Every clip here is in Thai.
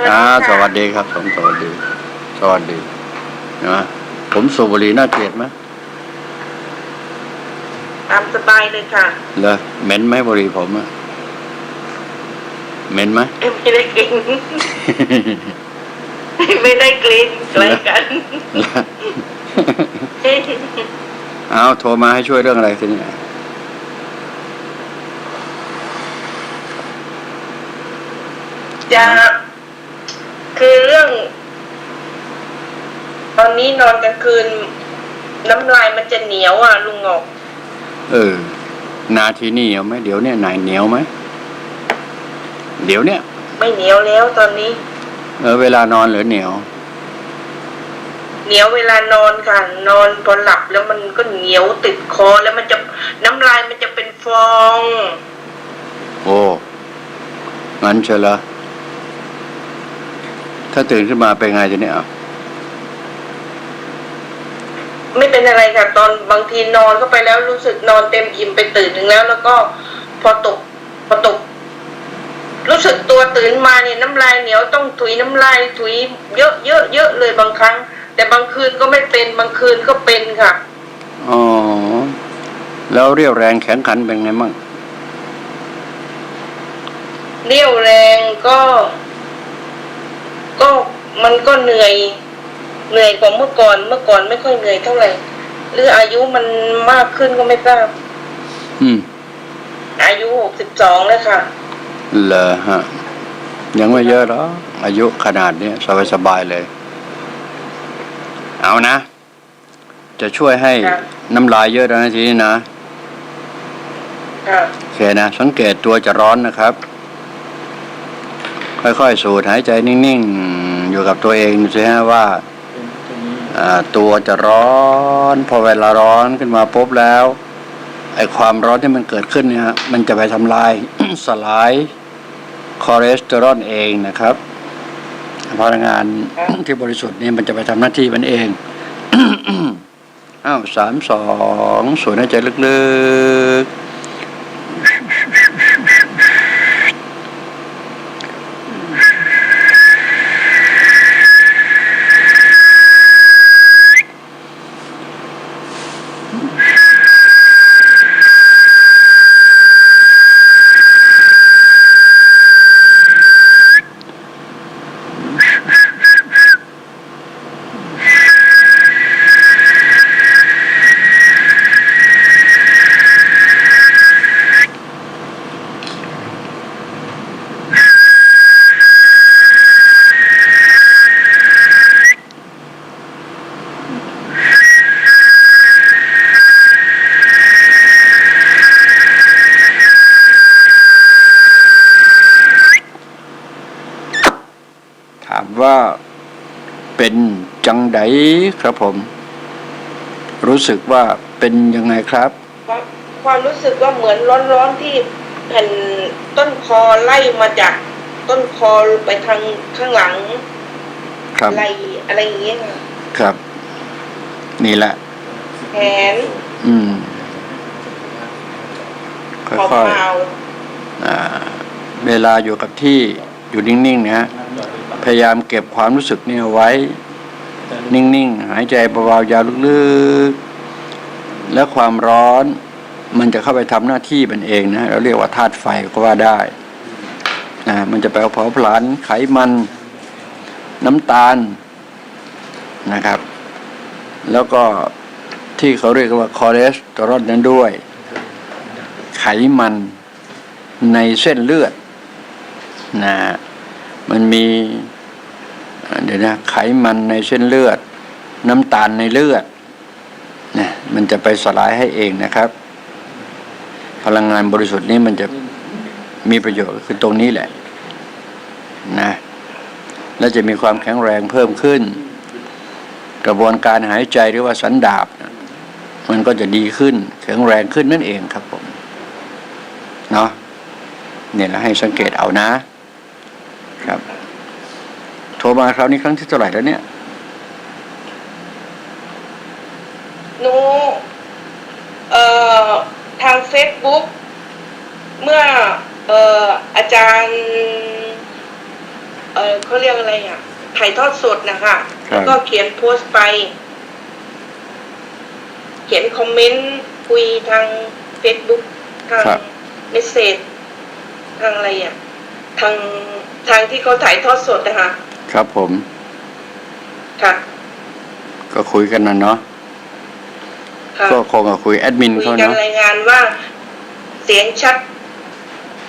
อ่าสค่ะวัสดีครับผมสวัสดี สวัสดีนะผมสูบบุหรี่น่าเกลียดไหมตามสบายเลยค่ะเหรอเหม็นไหมบุหรี่ผมอะเหม็นไหมไม่ได้กินไม่ได้กลิ่นอะไรกันเอาโทรมาให้ช่วยเรื่องอะไรทีนี้จะ คือเรื่อง ตอนนี้นอนกลางคืน น้ำลายมันจะเหนียวอะ ลุงงอกเออ นาทีนี้เหนียวไหมเดี๋ยวเนี่ยนายเหนียวไหมเดี๋ยวเนี่ย ไม่เหนียวแล้วตอนนี้ เออ เวลานอนเหลือเหนียว เหนียวเวลานอนค่ะ นอนพอหลับแล้วมันก็เหนียวติดคอแล้วมันจะน้ำลายมันจะเป็นฟอง โอ้งั้นเชียวเหรอ ถ้าตื่นขึ้นมาเป็นไงจะเนี่ยอะไม่เป็นอะไรค่ะตอนบางทีนอนเข้าไปแล้วรู้สึกนอนเต็มอิ่มไปตื่นหนึ่งแล้ว แล้วก็พอตกพอตก รู้สึกตัวตื่นมาเนี่ยน้ำลายเหนียวต้องถุยน้ำลายถุยเยอะเยอะเยอะเลยบางครั้ง แต่บางคืนก็ไม่เป็นบางคืนก็เป็นค่ะอ๋อแล้วเรียวแรงแข็งขันเป็นไงมั่งเรี่ยวแรงก็ ก็มันก็เหนื่อยเหนื่อยกว่าเมื่อก่อน เมื่อก่อนไม่ค่อยเหนื่อยเท่าไหร่ หรืออายุมันมากขึ้นก็ไม่ทราบอืม อายุหกสิบสองแล้วค่ะเหรอฮะ ยังไม่เยอะหรอกอายุขนาดเนี้ยสบายๆเลย เอานะ จะช่วยให้ครับน้ำลายเยอะแล้วนะทีนี้นะค่ะโอเคนะ สังเกตตัวจะร้อนนะครับ ค่อยๆสูดหายใจนิ่งๆ อยู่กับตัวเองดูสิฮะว่าอ่าตัวจะร้อน พอเวลาร้อนขึ้นมาปุ๊บแล้วไอความร้อนที่มันเกิดขึ้นเนี่ยฮะมันจะไปทำลายสลายคอเลสเตอรอลเองนะครับพลังงานที่บริสุทธิ์นี่มันจะไปทำหน้าที่มันเองอ้าวสามสองสูดหายใจลึกๆ ถามว่าเป็นจังได ครับผม รู้สึกว่าเป็นยังไงครับ ความความรู้สึกว่าเหมือนร้อนๆที่แผ่นต้นคอไล่มาจากต้นคอไปทางข้างหลังครับไหลอะไรอย่างเงี้ยค่ะครับ นี่แหละ แขนอืมคค่ออยเปล่าๆอ่าเวลาอยู่กับที่อยู่นิ่งๆนะฮะพยายามเก็บความรู้สึกนี่เอาไว้ นิ่งๆ หายใจเบาๆยาวลึกๆ แล้วความร้อนมันจะเข้าไปทำหน้าที่มันเองนะเราเรียกว่าธาตุไฟก็ว่าได้นะมันจะไปเผาผลาญไขมัน น้ำตาลนะครับ แล้วก็ที่เขาเรียกว่าคอเลสเตอรอลนั้นด้วย ไขมันในเส้นเลือดนะมันมี เดี๋ยวนะไขมันในเส้นเลือด น้ำตาลในเลือดนะมันจะไปสลายให้เองนะครับ พลังงานบริสุทธิ์นี้มันจะมีประโยชน์คือตรงนี้แหละนะและจะมีความแข็งแรงเพิ่มขึ้น กระบวนการหายใจหรือว่าสันดาบนะมันก็จะดีขึ้น แข็งแรงขึ้นนั่นเองครับผม เนาะเนี่ยนะให้สังเกตเอานะ มาคราวนี้ครั้งที่เท่าไหร่แล้วเนี่ยหนูเอ่อทางเฟซบุ๊กเมื่อเอ่ออาจารย์เอ่อเขาเรียกอะไรอะถ่ายทอดสดนะคะครัแล้วบก็เขียนโพสต์ไป เขียนคอมเมนต์คุยทาง Facebook ทางครับเมสเซจทางอะไรอะทางทางที่เขาถ่ายทอดสดนะคะ ครับผม ค่ะ ก็คุยกันนะเนาะค่ะก็คงกับคุยแอดมินคุยเขากันเนาะรายงานว่า เสียงชัด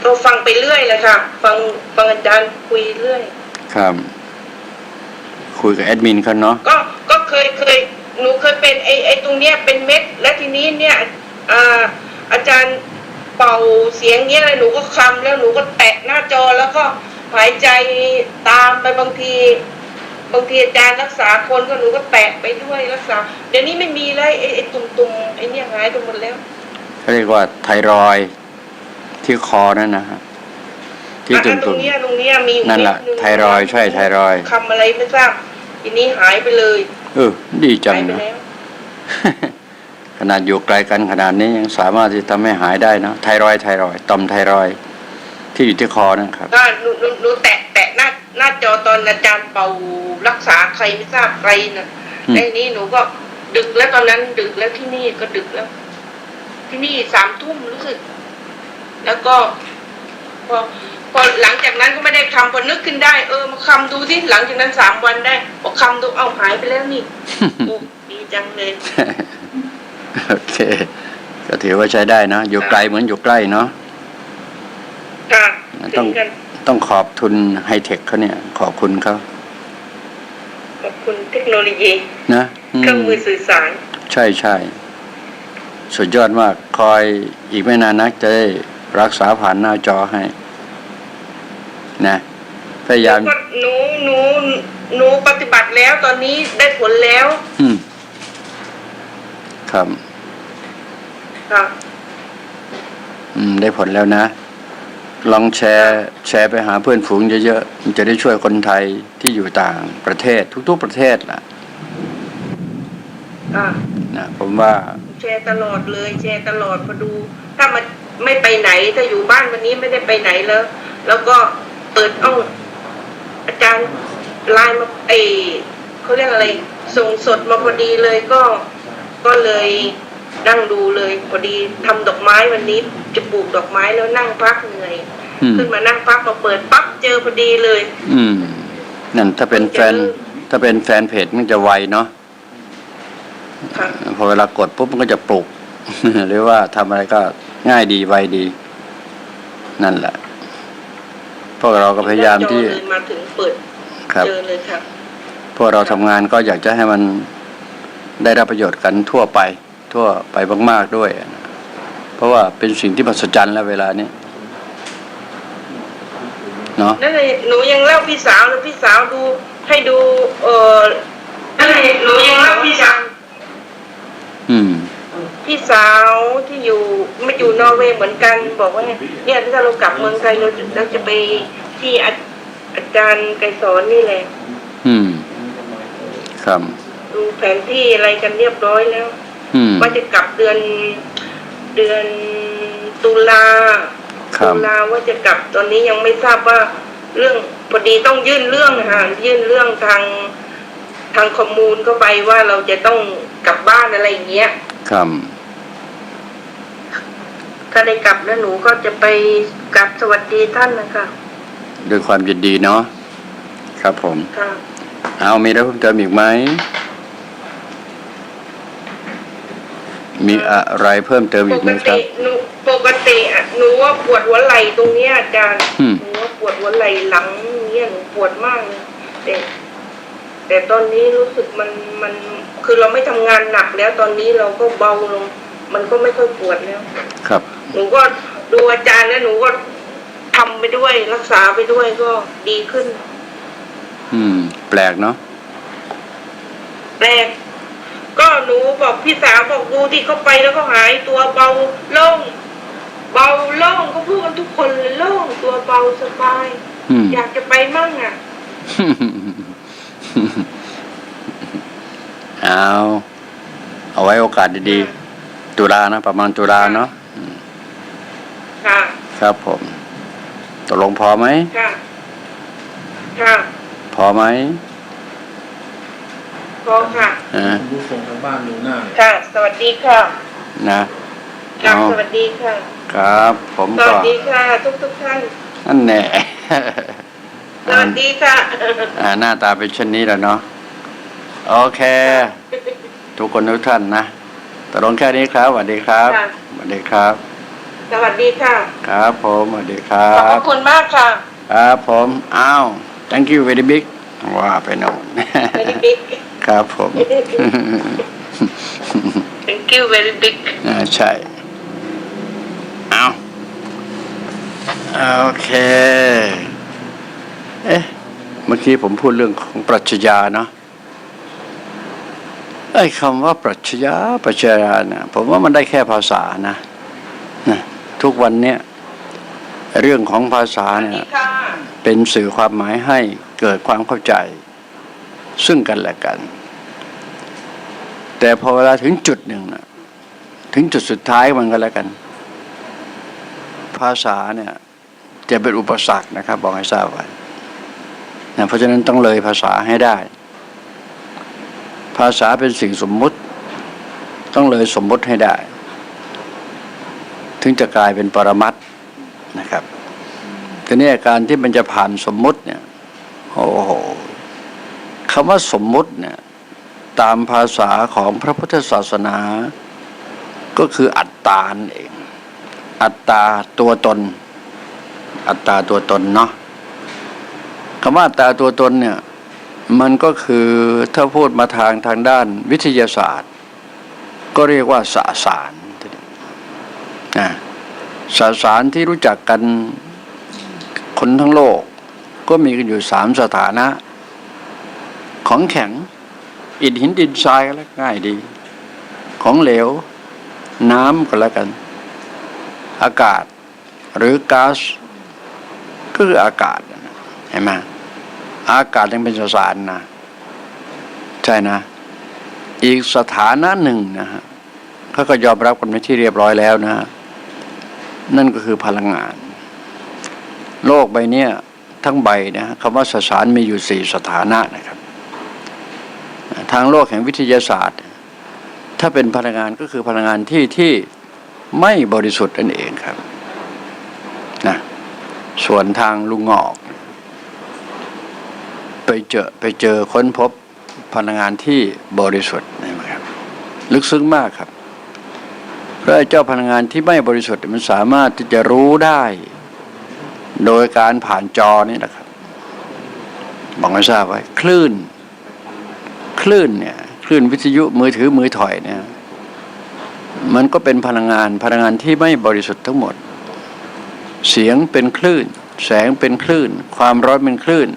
ก็ฟังไปเรื่อยเลยค่ะ ฟังฟังอาจารย์คุยเรื่อย ครับ คุยกับแอดมินเขาเนาะก็ก็เคยเคยหนูเคยเป็นไอไอตรงเนี้ยเป็นเม็ด และทีนี้เนี่ยอ่าอาจารย์เป่าเสียงเงี้ยแล้วหนูก็คำแล้วหนูก็แตะหน้าจอแล้วก็ หายใจตามไปบางที บางทีอาจารย์รักษาคนก็หนูก็แตะไปด้วยรักษา เดี๋ยวนี้ไม่มีเลยไอไอตุ่มตุ่มๆไอเนี่ยหายไปหมดแล้วเขาเรียกว่าไทรอยด์ที่คอนั่นนะฮะที่อะตุ่ตรงมเนี้ยตรงเนี้ยมีอยู่นั่นแหละเม็ดงไทรอยด์ใช่ไทรอยด์คำอะไรไม่ทราบทีนี้หายไปเลยๆเออ ดีจังหายไปนะแล้วขนาดอยู่ไกลกันขนาดนี้ยังสามารถที่จะทำให้หายได้เนอะไทรอยด์ไทรอยด์ต่อมไทรอยด์ ที่อยู่ที่คอนะครับก็หนูหนูหนูแตะแตะหน้าหน้าจอตอนอาจารย์เป่ารักษาใครไม่ทราบใครนะอืมไอ้นี้หนูก็ดึกแล้วตอนนั้นดึกแล้วที่นี่ก็ดึกแล้ว ที่นี่สามทุ่มรู้สึก แล้วก็พอพอหลังจากนั้นก็ไม่ได้คำพอนึกขึ้นได้ เออมาคำดูที่หลังจากนั้นสามวันได้พอคำดูเอาหายไปแล้วนี่โอ้ดีจังเลยโอเค ก็ถือว่าใช้ได้เนอะอยู่ไกลเหมือนอยู่ใกล้เนาะค่ะ ต้ถึองงกันต้องขอบทุนไฮเทคเขาเนี่ย ขอบคุณเขาขอบคุณเทคโนโลยี นะอืเครื่องมือสื่อสาร ใช่ใช่สุดยอดมาก คอยอีกไม่นานนักจะได้รักษาผ่านหน้าจอให้ นะพยายามหนูก็หนูหนูหนูปฏิบัติแล้วตอนนี้ได้ผลแล้ว อืมครับค่ะอืม ได้ผลแล้วนะ ลองแชร์แชร์ไปหาเพื่อนฝูงเยอะๆมันจะได้ช่วยคนไทยที่อยู่ต่างประเทศทุกๆประเทศล่ะค่ะนะผมว่าแชร์ตลอดเลยแชร์ตลอดพอดู ถ้ามันไม่ไปไหนถ้าอยู่บ้านวันนี้ไม่ได้ไปไหนแล้ว แล้วก็เปิดเอ้าอาจารย์ไลน์มาไอเขาเรียกอะไร ส่งสดมาพอดีเลยก็ก็เลยนั่งดูเลยพอดีทำดอกไม้วันนี้จะปลูกดอกไม้แล้วนั่งพักเหนื่อยอืม ขึ้นมานั่งพักมาเปิดปั๊บเจอพอดีเลย อืมนั่นถ้าเป็นแฟน ถ้าเป็นแฟนเพจมันจะไวเนาะค่ะพอเวลากดปุ๊บมันก็จะปลุกหรือว่าทำอะไรก็ง่ายดีไวดี นั่นแหละพวกเราก็พยายามที่หน้จอเลยมาถึงเปิดครับเจอเลยค่ะพวกเราทำงานก็อยากจะให้มันได้รับประโยชน์กันทั่วไป ทั่วไปมากๆด้วยนะเพราะว่าเป็นสิ่งที่มหัศจรรย์แล้วเวลานี้เนาะนั่นเลยหนูยังเล่าพี่สาวแล้วพี่สาวดูให้ดู เออนั่นเลยหนูยังเล่าพี่สาวอืม พี่สาวที่อยู่ไม่อยู่นอร์เวย์เหมือนกันบอกว่าเนี่ยถ้าเรากลับเมืองไทยเราจะเราจะไปที่อาอาจารย์ไกรสอนนี่แหละ อืม ครับ ดูแผนที่อะไรกันเรียบร้อยแล้วอืมว่าจะกลับเดือนเดือนตุลาครับ ตุลาว่าจะกลับตอนนี้ยังไม่ทราบว่าเรื่องพอดีต้องยื่นเรื่องค่ะยื่นเรื่องทางทางข้อมูลเข้าไปว่าเราจะต้องกลับบ้านอะไรอย่างเงี้ยครับถ้าได้กลับแล้วหนูก็จะไปกลับสวัสดีท่านนะคะด้วยความยินดีเนาะครับผมค่ะเอามีอะไรเพิ่มเติมอีกไหมมีอะไรเพิ่มเติมปอีกไหกมครัติบหนู ปกติอะหนูว่าปวดหัวไหล่ตรงเนี้ยอาจารย์อืม หนูว่าปวดหัวไหล่หลังเนี่ยหนูปวดมากเลยแต่แต่ตอนนี้รู้สึกมันมันคือเราไม่ทำงานหนักแล้วตอนนี้เราก็เบาลง มันก็ไม่ค่อยปวดแล้ว ครับ หนูก็ดูอาจารย์แล้วหนูก็ทำไปด้วยรักษาไปด้วยก็ดีขึ้น อืม แปลกเนาะแรกก็หนูบอกพี่สาวบอกดูที่เขาไปแล้วก็หายตัวเบาโล่ง เบาโล่งเขาพูดกันทุกคนเลยโล่งตัวเบาสบาย อืม อยากจะไปมั่งอะ เอาเอาไว้โอกาสดีๆตุลานะ ประมาณตุลาเนาะค่ะ ครับผมตกลงพอไหม ค่ะ ค่ะพอไหมพอค่ะอ่าคุณผู้ชมทางบ้านดูหน้าเนี่ยค่ะ สวัสดีค่ะนะค่ะเอา สวัสดีค่ะ ครับ ผมสก็วัสดีค่ะ ทุกทุกๆท่าน นั่นแน่สวัสดีค่ะ อ่าหน้าตาเป็นเช่นนี้แหละเนาะโอเค ทุกคนทุกท่านนะตกลงแค่นี้ครับสวัสดีครับค่ะ สวัสดีครับ สวัสดีค่ะ ครับผมสวัสดีครัขอบพบ ระคุณมากค่ะครับผมอ้าว thank you very big ว่าไปโน่น very big ครับผม thank you very big อ่าใช่ เอา โอเค เอ๊ะ เมื่อกี้ผมพูดเรื่องของปรัชญาเนาะไอ้คำว่าปรัชญาปรัชญาเนี่ยผมว่ามันได้แค่ภาษานะนะทุกวันเนี้ยเรื่องของภาษาเนี่ยค่ะเป็นสื่อความหมายให้เกิดความเข้าใจ ซึ่งกันและกัน แต่พอเวลาถึงจุดหนึ่งนะถึงจุดสุดท้ายมันก็แล้วกัน ภาษาเนี่ยจะเป็นอุปสรรคนะครับ บอกให้ทราบไว้นะเพราะฉะนั้นต้องเลยภาษาให้ได้ ภาษาเป็นสิ่งสมมุติ ต้องเลยสมมุติให้ได้ ถึงจะกลายเป็นปรมัตถ์นะครับทีนี้การที่มันจะผ่านสมมุติเนี่ยโอ้โหคำว่าสมมุติเนี่ยตามภาษาของพระพุทธศาสนา ก็คืออัตตานเอง อัตตาตัวตน อัตตาตัวตนเนาะคำว่าอัตตาตัวตนเนี่ย มันก็คือถ้าพูดมาทางทางด้านวิทยาศาสตร์ ก็เรียกว่าสสารนะสสารที่รู้จักกันคนทั้งโลก ก็มีกันอยู่สามสถานะ ของแข็ง อิฐหินดินทรายก็แล้วง่ายดี ของเหลว น้ำก็แล้วกัน อากาศ หรือก๊าซก็คืออากาศเห็นไหมอากาศยังเป็นสสารนะใช่นะ อีกสถานะหนึ่งนะฮะเขาก็ยอมรับกันไปนที่เรียบร้อยแล้วนะฮะนั่นก็คือพลังงาน โลกใบเนี้ยทั้งใบนะฮะคำว่าสสารมีอยู่สี่สถานะนะครับ ทางโลกแห่งวิทยาศาสตร์ ถ้าเป็นพลังงานก็คือพลังงานที่ที่ ไม่บริสุทธิ์นั่นเองครับนะส่วนทางลุงงอก ไปเจอไปเจอค้นพบพลังงานที่บริสุทธิ์นะครับ ลึกซึ้งมากครับเพราะเจ้าพลังงานที่ไม่บริสุทธิ์มันสามารถที่จะรู้ได้ โดยการผ่านจอนี่นะครับบอกให้ทราบไว้คลื่น คลื่นเนี่ยคลื่นวิทยุมือถือมือถอยเนี่ย มันก็เป็นพลังงานพลังงานที่ไม่บริสุทธิ์ทั้งหมด เสียงเป็นคลื่น แสงเป็นคลื่น ความร้อนเป็นคลื่น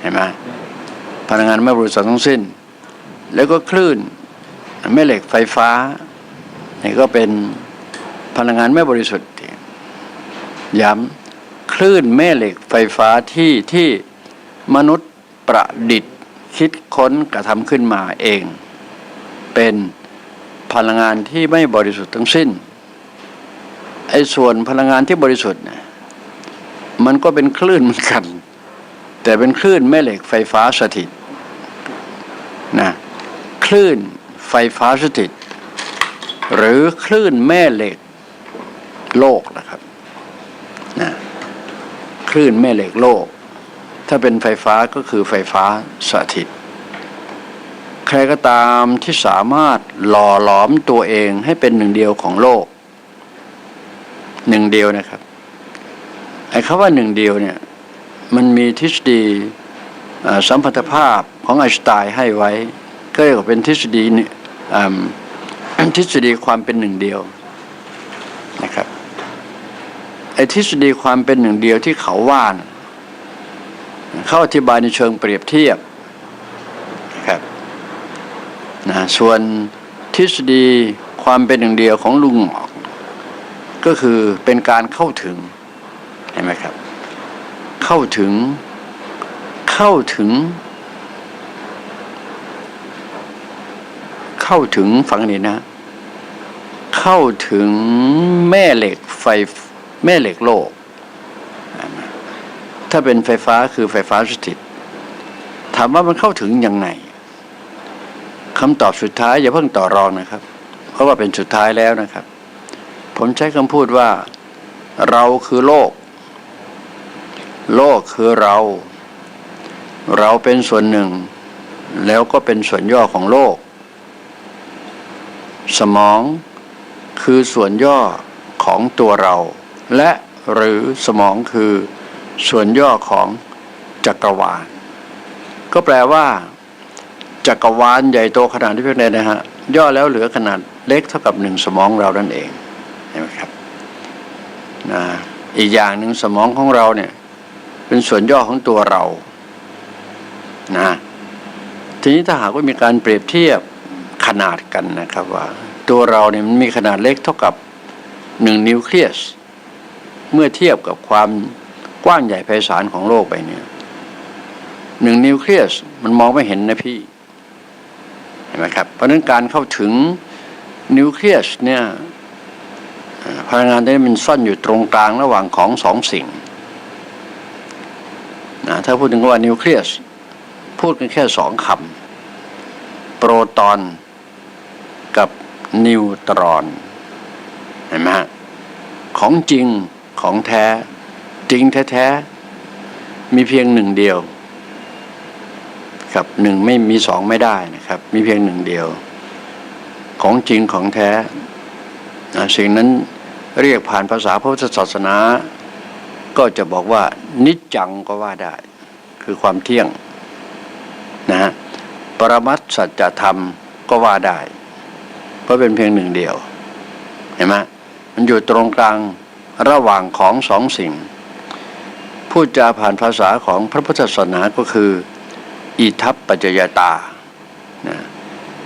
เห็นไหมพลังงานไม่บริสุทธิ์ทั้งสิ้น แล้วก็คลื่นแม่เหล็กไฟฟ้านี่ก็เป็นพลังงานไม่บริสุทธิ์ย้ำคลื่นแม่เหล็กไฟฟ้าที่ที่มนุษย์ประดิษฐ์คิดค้นกระทำขึ้นมาเอง เป็น พลังงานที่ไม่บริสุทธิ์ทั้งสิ้นไอ้ส่วนพลังงานที่บริสุทธิ์เนี่ยมันก็เป็นคลื่นเหมือนกัน แต่เป็นคลื่นแม่เหล็กไฟฟ้าสถิตนะคลื่นไฟฟ้าสถิต หรือคลื่นแม่เหล็กโลกนะครับนะคลื่นแม่เหล็กโลก ถ้าเป็นไฟฟ้าก็คือไฟฟ้าสถิต ใครก็ตามที่สามารถหล่อหลอมตัวเองให้เป็นหนึ่งเดียวของโลก หนึ่งเดียวนะครับไอ้คำว่าหนึ่งเดียวเนี่ย มันมีทฤษฎีสัมพัทธภาพของไอน์สไตน์ให้ไว้ ก็เรียกว่าเป็นทฤษฎีนี่ยอืมทฤษฎีความเป็นหนึ่งเดียวนะครับไอ้ทฤษฎีความเป็นหนึ่งเดียวที่เขาว่านเขาอธิบายในเชิงเปรียบเทียบ นะส่วนทฤษฎีความเป็นหนึ่งเดียวของลุงหงอกก็คือเป็นการเข้าถึงเห็นไหมครับ เข้าถึง เข้าถึง เข้าถึงฟังนี้นะ เข้าถึงแม่เหล็กไฟแม่เหล็กโลก ถ้าเป็นไฟฟ้าคือไฟฟ้าสถิต ถามว่ามันเข้าถึงยังไง คำตอบสุดท้ายอย่าเพิ่งต่อรองนะครับ เพราะว่าเป็นสุดท้ายแล้วนะครับ ผมใช้คำพูดว่า เราคือโลก โลกคือเรา เราเป็นส่วนหนึ่ง แล้วก็เป็นส่วนย่อของโลก สมองคือส่วนย่อของตัวเรา และหรือสมองคือส่วนย่อของจักรวาล ก็แปลว่า จักรวาลใหญ่โตขนาดที่เพียงใดนะฮะย่อแล้วเหลือขนาดเล็กเท่ากับหนึ่งสมองเรานั่นเองเห็นไหมครับนะอีกอย่างหนึ่งสมองของเราเนี่ยเป็นส่วนย่อของตัวเรานะทีนี้ถ้าหากว่ามีการเปรียบเทียบขนาดกันนะครับว่า ตัวเราเนี่ยมันมีขนาดเล็กเท่ากับหนึ่งนิวเคลียสเมื่อเทียบกับความกว้างใหญ่ไพศาลของโลกไปเนี่ยหนึ่งนิวเคลียสมันมองไม่เห็นนะพี่ นไหมครับ เพราะฉะนั้นการเข้าถึงนิวเคลียสเนี่ยพลังงานนี้มันซ่อนอยู่ตรงกลางระหว่างของสองสิ่งนะถ้าพูดถึงว่านิวเคลียสพูดกันแค่สองคำโปรตอนกับนิวตรอนเห็นไหมฮะของจริงของแท้จริงแท้ ๆ มีเพียงหนึ่งเดียว ครับหนึ่งไม่มีสองไม่ได้นะครับ มีเพียงหนึ่งเดียว ของจริงของแท้สิ่งนั้นเรียกผ่านภาษาพระพุทธศาสนา ก็จะบอกว่า นิจจังก็ว่าได้ คือความเที่ยงนะฮะปรมัตสัจธรรมก็ว่าได้ เพราะเป็นเพียงหนึ่งเดียว เห็นไหมมันอยู่ตรงกลางระหว่างของสองสิ่ง พูดจาผ่านภาษาของพระพุทธศาสนาก็คือ อิทัปปัจจยตานะ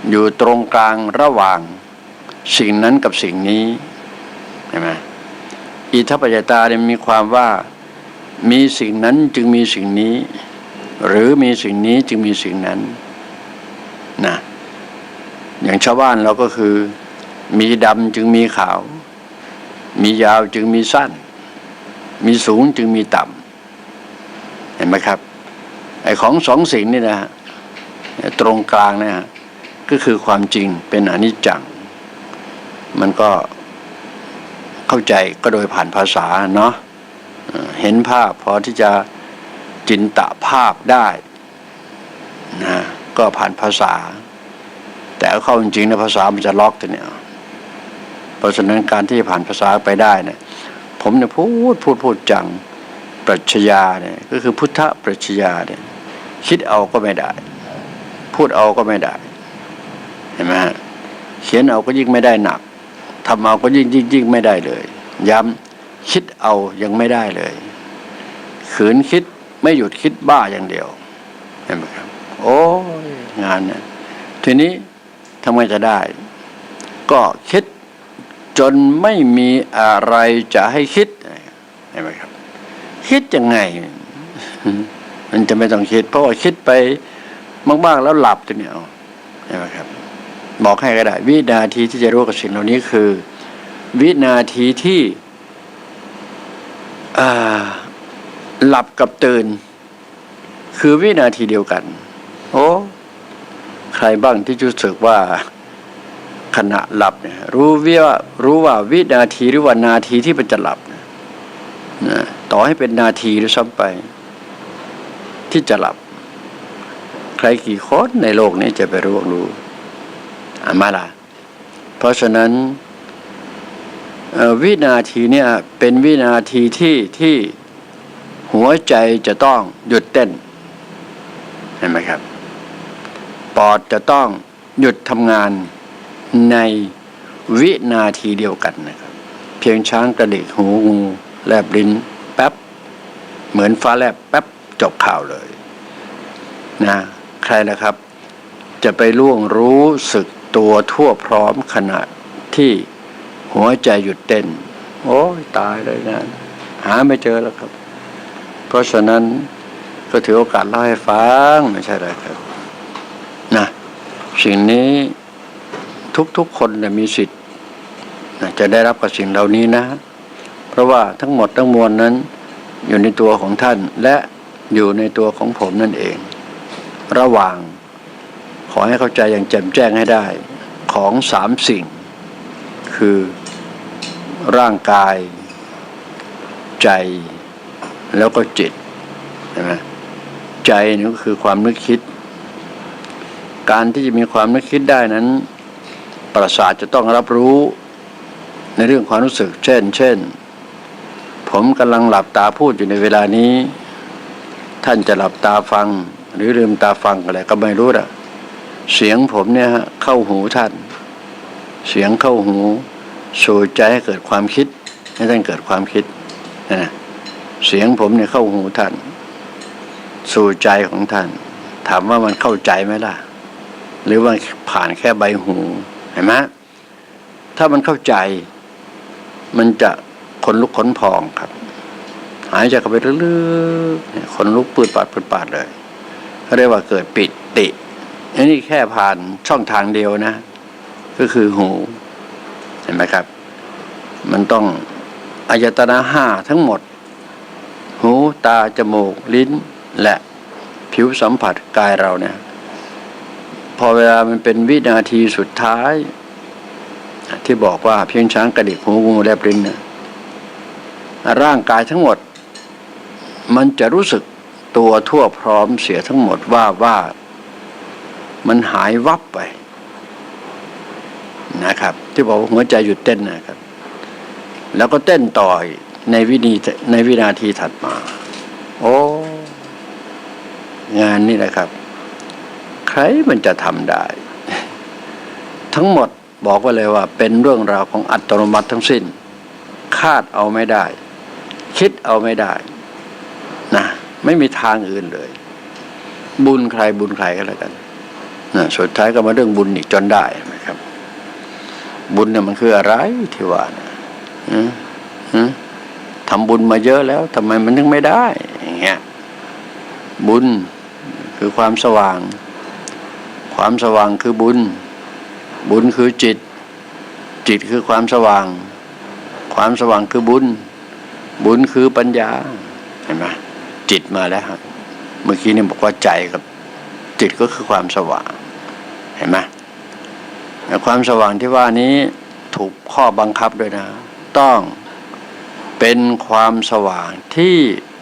อยู่ตรงกลางระหว่างสิ่งนั้นกับสิ่งนี้เห็นไหมอิทัปปัจจยตาเนี่ยมีความว่ามีสิ่งนั้นจึงมีสิ่งนี้ หรือมีสิ่งนี้จึงมีสิ่งนั้นนะอย่างชาวบ้านเราก็คือ มีดำจึงมีขาว มียาวจึงมีสั้น มีสูงจึงมีต่ำเห็นไหมครับ ไอ้ของสองสิ่งนี่นะฮะตรงกลางเนะฮะก็คือความจริงเป็นอนิจจัง มันก็เข้าใจก็โดยผ่านภาษาเนาะเห็นภาพพอที่จะจินตะภาพได้นะก็ผ่านภาษา แต่เข้าจริงๆนะภาษามันจะล็อกตัวเนี่ยเพราะฉะนั้นการที่ผ่านภาษาไปได้เนี่ยผมเนี่ยพูดพูดพูดจังปรัชญาเนี่ยก็คือพุทธปรัชญาเนี่ย คิดเอาก็ไม่ได้ พูดเอาก็ไม่ได้ เห็นไหมฮะเขียนเอาก็ยิ่งไม่ได้หนักทำเอาก็ยิ่งยิ่งยิ่งไม่ได้เลย ย้ำคิดเอายังไม่ได้เลยขืนคิดไม่หยุดคิดบ้าอย่างเดียวเห็นไหมครับ โอ้ยงานเนี่ยทีนี้ทำไมจะได้ ก็คิดจนไม่มีอะไรจะให้คิดเห็นไหมครับ คิดยังไง มันจะไม่ต้องคิด เพราะว่าคิดไปมากๆแล้วหลับตัวเนี่ยเอาใช่ไหมครับ บอกให้ก็ได้ วินาทีที่จะรู้กับสิ่งเหล่านี้คือ วินาทีที่อ่าหลับกับตื่น คือวินาทีเดียวกัน โอ้ใครบ้างที่รู้สึกว่าขณะหลับเนี่ย รู้ว่ารู้ว่าวินาทีหรือว่านาทีที่มันจะหลับเนี่ยนะต่อให้เป็นนาทีหรือซ้ำไป ที่จะหลับ ใครกี่คนในโลกนี้จะไปรู้รู้อามาล่ะ เพราะฉะนั้นวินาทีเนี่ยเป็นวินาทีที่ที่หัวใจจะต้องหยุดเต้นเห็นไหมครับ ปอดจะต้องหยุดทำงานในวินาทีเดียวกันนะครับ เพียงช้างกระดิกหูงูแลบลิ้นแป๊บ เหมือนฟ้าแลบแป๊บ จบข่าวเลยนะใครนะครับ จะไปล่วงรู้สึกตัวทั่วพร้อมขณะที่หัวใจหยุดเต้น โอ้ยตายเลยนะหาไม่เจอแล้วครับ เพราะฉะนั้นก็ถือโอกาสเล่าให้ฟังไม่ใช่อะไรครับนะสิ่งนี้ทุกๆคนนะมีสิทธิ์นะจะได้รับกับสิ่งเหล่านี้นะ เพราะว่าทั้งหมดทั้งมวลนั้น อยู่ในตัวของท่านและ อยู่ในตัวของผมนั่นเอง ระหว่างขอให้เข้าใจอย่างแจ่มแจ้งให้ได้ของสามสิ่ง คือร่างกาย ใจแล้วก็จิตใช่ไหมใจนี่ก็คือความนึกคิด การที่จะมีความนึกคิดได้นั้น ประสาทจะต้องรับรู้ในเรื่องความรู้สึก เช่น เช่น ผมกำลังหลับตาพูดอยู่ในเวลานี้ ท่านจะหลับตาฟัง หรือลืมตาฟังอะไรก็ไม่รู้อะเสียงผมเนี่ยฮะเข้าหูท่าน เสียงเข้าหูสู่ใจให้เกิดความคิด ให้ท่านเกิดความคิดนะเสียงผมเนี่ยเข้าหูท่าน สู่ใจของท่าน ถามว่ามันเข้าใจไหมล่ะ หรือว่าผ่านแค่ใบหูเห็นไหมถ้ามันเข้าใจ มันจะขนลุกขนพองครับ หายใจเข้าไปลึกๆเนี่ยขนลุกปืดปาดปืดปาดเลยเขาเรียกว่าเกิดปิติอันนี้แค่ผ่านช่องทางเดียวนะ ก็คือหู เห็นไหมครับ มันต้องอายตนะห้าทั้งหมด หูตาจมูก ลิ้น และผิวสัมผัสกายเราเนี่ย พอเวลามันเป็นวินาทีสุดท้าย ที่บอกว่าเพียงช้างกระดิกหูงูแลบลิ้นเนี่ยร่างกายทั้งหมด มันจะรู้สึกตัวทั่วพร้อมเสียทั้งหมดว่าว่ามันหายวับไปนะครับ ที่บอกว่าหัวใจหยุดเต้นนะครับ แล้วก็เต้นต่อในวินีในวินาทีถัดมา โอ้งานนี่นะครับ ใครมันจะทำได้ ทั้งหมดบอกไว้เลยว่า เป็นเรื่องราวของอัตโนมัติทั้งสิ้น คาดเอาไม่ได้ คิดเอาไม่ได้ ไม่มีทางอื่นเลย บุญใครบุญใครก็แล้วกันนะสุดท้ายก็มาเรื่องบุญอีกจนได้นะครับ บุญเนี่ยมันคืออะไรที่ว่านะฮะทำบุญมาเยอะแล้วทำไมมันถึงไม่ได้ อย่างเงี้ยบุญคือความสว่าง ความสว่างคือบุญ บุญคือจิต จิตคือความสว่าง ความสว่างคือบุญ บุญคือปัญญา เห็นไหม จิตมาแล้วครับเมื่อกี้เนี่ยบอกว่าใจกับจิตก็คือความสว่าง เห็นไหมแต่ความสว่างที่ว่านี้ถูกข้อบังคับด้วยนะ ต้องเป็นความสว่างที่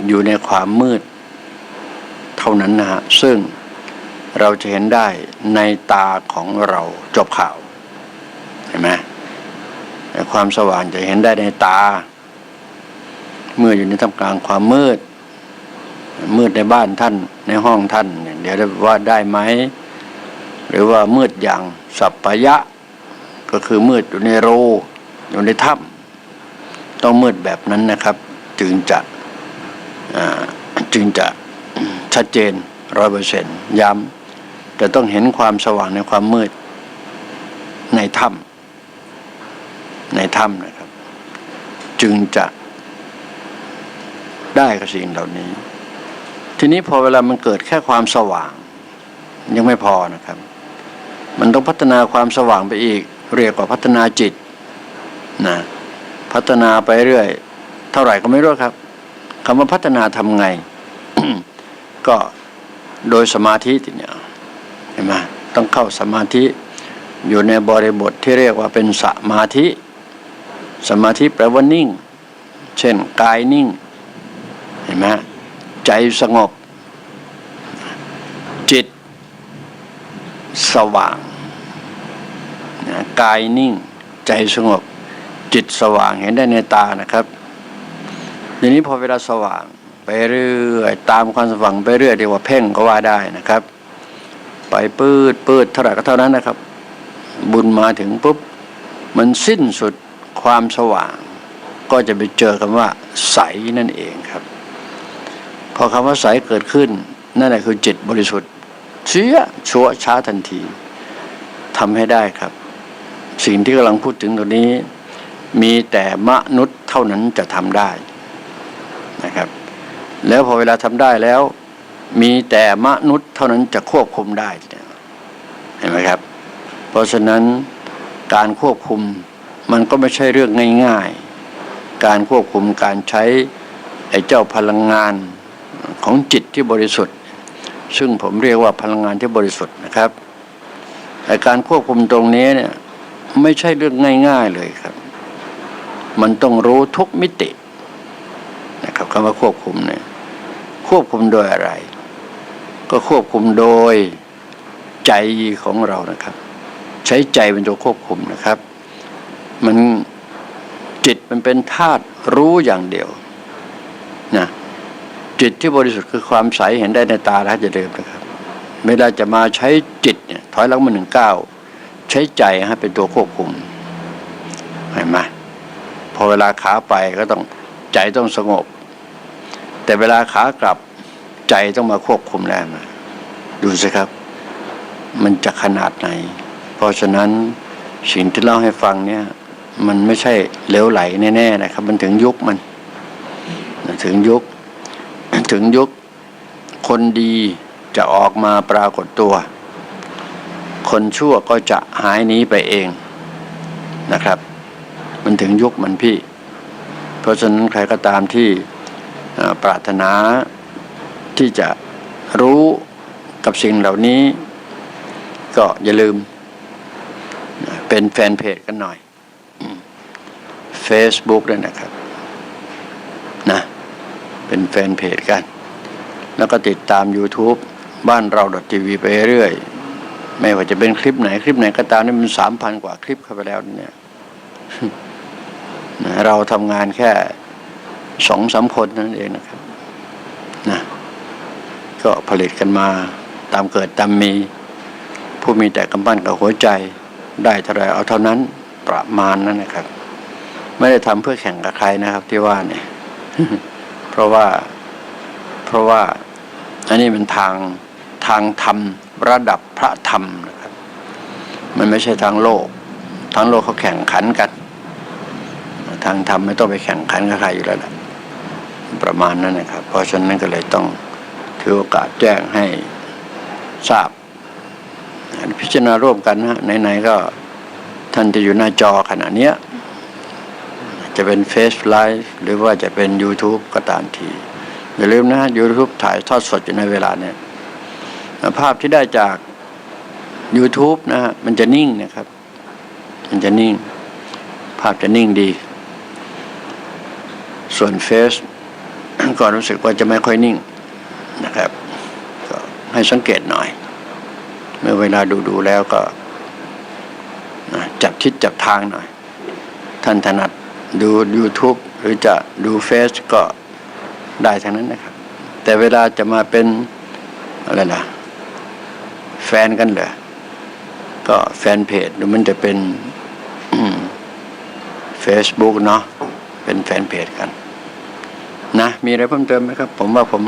อยู่ในความมืด เท่านั้นนะฮะซึ่งเราจะเห็นได้ในตาของเราจบข่าว เห็นไหมแต่ความสว่างจะเห็นได้ในตา เมื่ออยู่ในท่ามกลางความมืด มืดในบ้านท่านในห้องท่านเนี่ยเดี๋ยวจะว่าได้ไหมหรือว่ามืดอย่างสัปปะยะ ก็คือมืดอยู่ในโรอยู่ในถ้ำต้องมืดแบบนั้นนะครับ จึงจะจึงจะชัดเจนร้อยเปอร์เซ็นต์ย้ำแต่ต้องเห็นความสว่างในความมืด ในถ้ำในถ้ำนะครับ จึงจะได้กับสิ่งเหล่านี้ ทีนี้พอเวลามันเกิดแค่ความสว่าง ยังไม่พอนะครับ มันต้องพัฒนาความสว่างไปอีก เรียกว่าพัฒนาจิตนะพัฒนาไปเรื่อย เท่าไหร่ก็ไม่รู้ครับคำว่าพัฒนาทำไง ก็โดยสมาธิทีเนี่ยเห็นไหมต้องเข้าสมาธิอยู่ในบริบทที่เรียกว่าเป็นสมาธิ สมาธิแปลว่านิ่ง เช่นกายนิ่ง เห็นไหม ใจสงบ จิต สว่างนะกายนิ่ง ใจสงบ จิตสว่างเห็นได้ในตานะครับทีนี้พอเวลาสว่าง ไปเรื่อยตามความสว่างไปเรื่อยเรียกว่าเพ่งก็ว่าได้นะครับ ไปปืดปืดเท่าไหร่ก็เท่านั้นนะครับ บุญมาถึงปุ๊บมันสิ้นสุดความสว่าง ก็จะไปเจอคำว่า ใสนั่นเองครับ อคำว่าใสเกิดขึ้น นั่นแหละคือจิตบริสุทธิ์ เชื้อชัวช้าทันทีทำให้ได้ครับ สิ่งที่กำลังพูดถึงตรงนี้ มีแต่มนุษย์เท่านั้นจะทำได้นะครับ แล้วพอเวลาทำได้แล้ว มีแต่มนุษย์เท่านั้นจะควบคุมได้เห็นไหมครับ เพราะฉะนั้นการควบคุมมันก็ไม่ใช่เรื่องง่าย ๆ การควบคุมการใช้ไอ้เจ้าพลังงาน ของจิตที่บริสุทธิ์ ซึ่งผมเรียกว่าพลังงานที่บริสุทธิ์นะครับแต่การควบคุมตรงนี้เนี่ยไม่ใช่เรื่องง่าย ๆเลยครับ มันต้องรู้ทุกมิตินะครับคำว่าควบคุมเนี่ยควบคุมโดยอะไร ก็ควบคุมโดยใจของเรานะครับ ใช้ใจเป็นตัวควบคุมนะครับ มันจิตมันเป็นธาตุรู้อย่างเดียวนะ จิตที่บริสุทธิ์คือความใสเห็นได้ในตาและจะเดิมนะครับเวลาจะมาใช้จิตเนี่ยถอยหลังมาหนึ่งเก้าใช้ใจให้เป็นตัวควบคุมเห็นไหมพอเวลาขาไปก็ต้องใจต้องสงบ แต่เวลาขากลับใจต้องมาควบคุมแล้วนะดูสิครับ มันจะขนาดไหน เพราะฉะนั้นสิ่งที่เล่าให้ฟังเนี่ย มันไม่ใช่เลวไหลแน่ๆนะครับ มันถึงยุคมัน ถึงยุค ถึงยุค คนดีจะออกมาปรากฏตัว คนชั่วก็จะหายหนีไปเองนะครับ มันถึงยุคมันพี่ เพราะฉะนั้นใครก็ตามที่ปรารถนาที่จะรู้กับสิ่งเหล่านี้ ก็อย่าลืม เป็นแฟนเพจกันหน่อย Facebook ด้วยนะครับ เป็นแฟนเพจกัน แล้วก็ติดตาม YouTube บ้านเราทีวีไปเรื่อย ไม่ว่าจะเป็นคลิปไหนคลิปไหนก็ตามนี่มันสามพันกว่าคลิปเข้าไปแล้วเนี่ยเราทำงานแค่สองสามคนนั่นเองนะครับนะก็ผลิตกันมาตามเกิดตามมี ผู้มีแต่กำปั้นกับหัวใจได้เท่าไรเอาเท่านั้นประมาณนั้นนะครับ ไม่ได้ทำเพื่อแข่งกับใครนะครับที่ว่าเนี่ย เพราะว่าเพราะว่าอันนี้เป็นทางทางธรรมระดับพระธรรมนะครับ มันไม่ใช่ทางโลก ทางโลกเขาแข่งขันกัน ทางธรรมไม่ต้องไปแข่งขันกับใครอยู่แล้วแหละประมาณนั้นนะครับ เพราะฉะนั้นก็เลยต้องถือโอกาสแจ้งให้ทราบ พิจารณาร่วมกันนะไหนๆก็ท่านจะอยู่หน้าจอขณะเนี้ย จะเป็นเฟซไลฟ์หรือว่าจะเป็น YouTube ก็ตามที อย่าลืมนะ YouTube ถ่ายทอดสดอยู่ในเวลาเนี่ยภาพที่ได้จาก YouTube นะฮะมันจะนิ่งนะครับ มันจะนิ่ง ภาพจะนิ่งดี ส่วนเฟซก็รู้สึกว่าจะไม่ค่อยนิ่งนะครับก็ให้สังเกตหน่อย เมื่อเวลาดูดูๆแล้วก็จับทิศจับทางหน่อย ท่านถนัด ดู YouTube หรือจะดูเฟซก็ได้ทั้งนั้นนะครับ แต่เวลาจะมาเป็นอะไรล่ะแฟนกันเหรอก็แฟนเพจหรือมันจะเป็นเฟซบุ๊กเนาะเป็นแฟนเพจกัน นะ มีอะไรเพิ่มเติมไหมครับ ผมว่าผม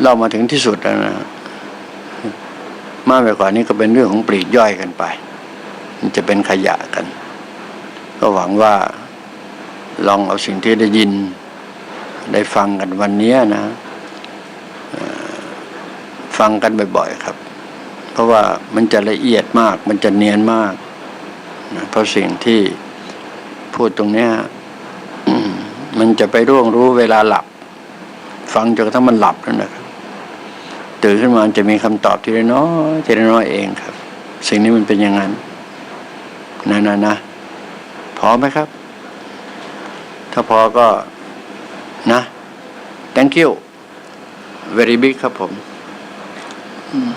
เล่ามาถึงที่สุดแล้วนะมากไปกว่านี้ก็เป็นเรื่องของปลีกย่อยกันไป มันจะเป็นขยะกัน ก็หวังว่าลองเอาสิ่งที่ได้ยิน ได้ฟังกันวันนี้นะฟังกันบ่อยๆครับ เพราะว่ามันจะละเอียดมาก มันจะเนียนมากนะเพราะสิ่งที่พูดตรงเนี้ยมมันจะไปร่วงรู้เวลาหลับ ฟังจนกระทั่งมันหลับแล้วนะครับตื่นขึ้นมาจะมีคำตอบทีละน้อยทีละน้อยเองครับ สิ่งนี้มันเป็นอย่างนั้นนะนะนะ พอไหมครับ ถ้าพอก็นะ thank you very big ครับผม อืม